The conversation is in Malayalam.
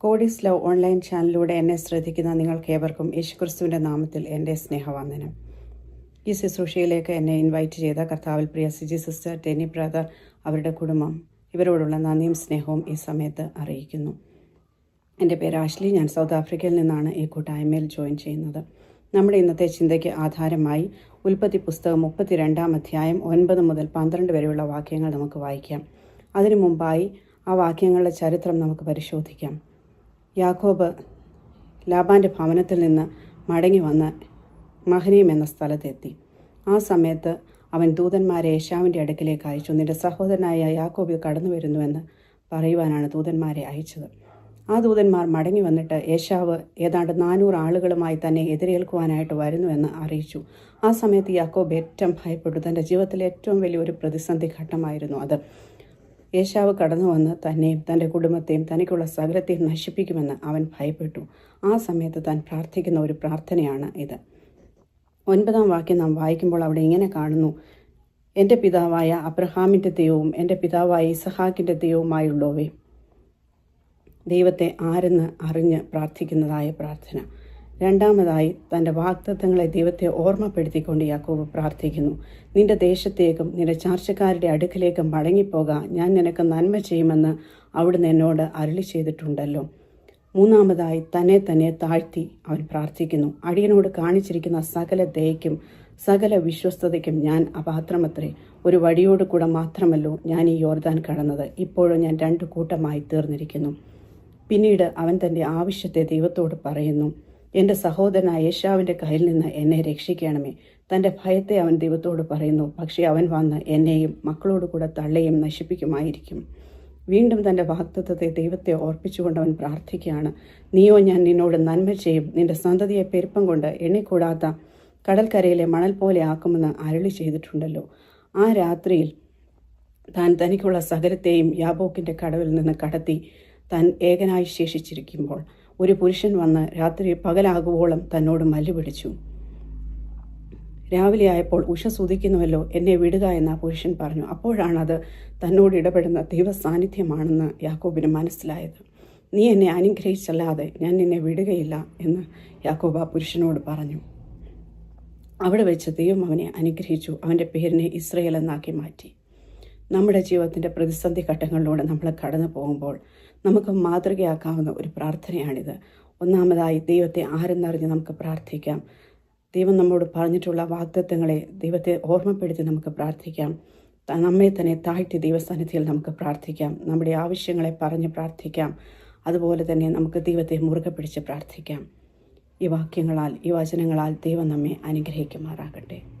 കോഡീസ് ലവ് ഓൺലൈൻ ചാനലിലൂടെ എന്നെ ശ്രദ്ധിക്കുന്ന നിങ്ങൾക്കേവർക്കും യേശുക്രിസ്തുവിന്റെ നാമത്തിൽ എന്റെ സ്നേഹവന്ദനം. ഈ ശുശ്രൂഷയിലേക്ക് എന്നെ ഇൻവൈറ്റ് ചെയ്ത കർത്താവിൽ പ്രിയ സിജി സിസ്റ്റർ ടെനി ബ്രദർ അവരുടെ കുടുംബം ഇവരോടുള്ള നന്ദിയും സ്നേഹവും ഈ സമയത്ത് അറിയിക്കുന്നു. എന്റെ പേര് ആഷ്ലി. ഞാൻ സൗത്ത് ആഫ്രിക്കയിൽ നിന്നാണ് ഈ കൂട്ടായ്മയിൽ ജോയിൻ ചെയ്യുന്നത്. നമ്മുടെ ഇന്നത്തെ ചിന്തയ്ക്ക് ആധാരമായി ഉൽപ്പത്തി പുസ്തകം മുപ്പത്തിരണ്ടാം അധ്യായം ഒൻപത് മുതൽ പന്ത്രണ്ട് വരെയുള്ള വാക്യങ്ങൾ നമുക്ക് വായിക്കാം. അതിനു മുമ്പായി ആ വാക്യങ്ങളുടെ ചരിത്രം നമുക്ക് പരിശോധിക്കാം. യാക്കോബ് ലാബാന്റെ ഭവനത്തിൽ നിന്ന് മടങ്ങി വന്ന് മഹനീം എന്ന സ്ഥലത്തെത്തി. ആ സമയത്ത് അവൻ ദൂതന്മാരെ യേശാവിന്റെ അടുക്കിലേക്ക് അയച്ചു. നിന്റെ സഹോദരനായ യാക്കോബ് കടന്നു വരുന്നുവെന്ന് പറയുവാനാണ് ദൂതന്മാരെ അയച്ചത്. ആ ദൂതന്മാർ മടങ്ങി വന്നിട്ട് യേശാവ് ഏതാണ്ട് നാനൂറ് ആളുകളുമായി തന്നെ എതിരേൽക്കുവാനായിട്ട് വരുന്നുവെന്ന് അറിയിച്ചു. ആ സമയത്ത് യാക്കോബ് ഏറ്റവും ഭയപ്പെട്ടു. തന്റെ ജീവിതത്തിലെ ഏറ്റവും വലിയൊരു പ്രതിസന്ധി ഘട്ടമായിരുന്നു അത്. യേശാവ് കടന്നു വന്ന് തന്നെയും തന്റെ കുടുംബത്തെയും തനിക്കുള്ള സകലത്തെയും നശിപ്പിക്കുമെന്ന് അവൻ ഭയപ്പെട്ടു. ആ സമയത്ത് താൻ പ്രാർത്ഥിക്കുന്ന ഒരു പ്രാർത്ഥനയാണ് ഇത്. ഒൻപതാം വാക്യം നാം വായിക്കുമ്പോൾ അവിടെ ഇങ്ങനെ കാണുന്നു. എന്റെ പിതാവായ അബ്രഹാമിന്റെ ദൈവവും എന്റെ പിതാവായ ഇസഹാക്കിന്റെ ദൈവവുമായുള്ളവേ. ദൈവത്തെ ആരെന്ന് അറിഞ്ഞ് പ്രാർത്ഥിക്കുന്നതായ പ്രാർത്ഥന. രണ്ടാമതായി തന്റെ വാഗ്ദത്തങ്ങളെ ദൈവത്തെ ഓർമ്മപ്പെടുത്തിക്കൊണ്ട് യാക്കോബ് പ്രാർത്ഥിക്കുന്നു. നിന്റെ ദേശത്തേക്കും നിന്റെ ചാർച്ചക്കാരുടെ അടുക്കിലേക്കും മടങ്ങിപ്പോക. ഞാൻ നിനക്ക് നന്മ ചെയ്യുമെന്ന് അവിടുന്ന് എന്നോട് അരുളി ചെയ്തിട്ടുണ്ടല്ലോ. മൂന്നാമതായി തന്നെ തന്നെ താഴ്ത്തി അവൻ പ്രാർത്ഥിക്കുന്നു. അടിയനോട് കാണിച്ചിരിക്കുന്ന സകല ദയയ്ക്കും സകല വിശ്വസ്തതയ്ക്കും ഞാൻ അപാത്രമത്രേ. ഒരു വഴിയോട് കൂടെ മാത്രമല്ലോ ഞാൻ ഈ യോർദാൻ കടന്നത്. ഇപ്പോഴും ഞാൻ രണ്ടു കൂട്ടമായി തീർന്നിരിക്കുന്നു. പിന്നീട് അവൻ തന്റെ ആവശ്യത്തെ ദൈവത്തോട് പറയുന്നു. എന്റെ സഹോദരനായ യേശാവിന്റെ കയ്യിൽ നിന്ന് എന്നെ രക്ഷിക്കണമേ. തന്റെ ഭയത്തെ അവൻ ദൈവത്തോട് പറയുന്നു. പക്ഷേ അവൻ വന്ന് എന്നെയും മക്കളോട് കൂടെ തള്ളയും നശിപ്പിക്കുമായിരിക്കും. വീണ്ടും തന്റെ വാക്തത്വത്തെ ദൈവത്തെ ഓർപ്പിച്ചുകൊണ്ട് അവൻ പ്രാർത്ഥിക്കുകയാണ്. നീയോ ഞാൻ നിന്നോട് നന്മ ചെയ്യും. നിന്റെ സന്തതിയെ പെരുപ്പം കൊണ്ട് എണ്ണിക്കൂടാത്ത കടൽക്കരയിലെ മണൽ പോലെ ആക്കുമെന്ന് അരളി ചെയ്തിട്ടുണ്ടല്ലോ. ആ രാത്രിയിൽ താൻ തനിക്കുള്ള സകലത്തെയും യാബോക്കിന്റെ കടവിൽ നിന്ന് കടത്തി താൻ ഏകനായി ശേഷിച്ചിരിക്കുമ്പോൾ ഒരു പുരുഷൻ വന്ന് രാത്രി പകലാകുവോളം തന്നോട് മല്ലു പിടിച്ചു രാവിലെ ആയപ്പോൾ ഉഷ സുതിക്കുന്നുവല്ലോ എന്നെ വിടുക എന്ന് ആ പുരുഷൻ പറഞ്ഞു. അപ്പോഴാണത് തന്നോട് ഇടപെടുന്ന ദൈവ സാന്നിധ്യമാണെന്ന് യാക്കോബിന് മനസ്സിലായത്. നീ എന്നെ അനുഗ്രഹിച്ചല്ലാതെ ഞാൻ നിന്നെ വിടുകയില്ല എന്ന് യാക്കോബ് ആ പുരുഷനോട് പറഞ്ഞു. അവിടെ വെച്ച് ദൈവം അവനെ അനുഗ്രഹിച്ചു. അവന്റെ പേരിനെ ഇസ്രയേൽ എന്നാക്കി മാറ്റി. നമ്മുടെ ജീവിതത്തിന്റെ പ്രതിസന്ധി ഘട്ടങ്ങളിലൂടെ നമ്മൾ കടന്നു പോകുമ്പോൾ നമുക്ക് മാതൃകയാക്കാവുന്ന ഒരു പ്രാർത്ഥനയാണിത്. ഒന്നാമതായി ദൈവത്തെ ആരെന്നറിഞ്ഞ് നമുക്ക് പ്രാർത്ഥിക്കാം. ദൈവം നമ്മോട് പറഞ്ഞിട്ടുള്ള വാഗ്ദത്വങ്ങളെ ദൈവത്തെ ഓർമ്മപ്പെടുത്തി നമുക്ക് പ്രാർത്ഥിക്കാം. നമ്മെ തന്നെ താഴ്ത്തി ദൈവസ്ഥാനത്തിൽ നമുക്ക് പ്രാർത്ഥിക്കാം. നമ്മുടെ ആവശ്യങ്ങളെ പറഞ്ഞ് പ്രാർത്ഥിക്കാം. അതുപോലെ തന്നെ നമുക്ക് ദൈവത്തെ മുറുകെ പിടിച്ച് പ്രാർത്ഥിക്കാം. ഈ വാക്യങ്ങളാൽ ഈ വചനങ്ങളാൽ ദൈവം നമ്മെ അനുഗ്രഹിക്കുമാറാകട്ടെ.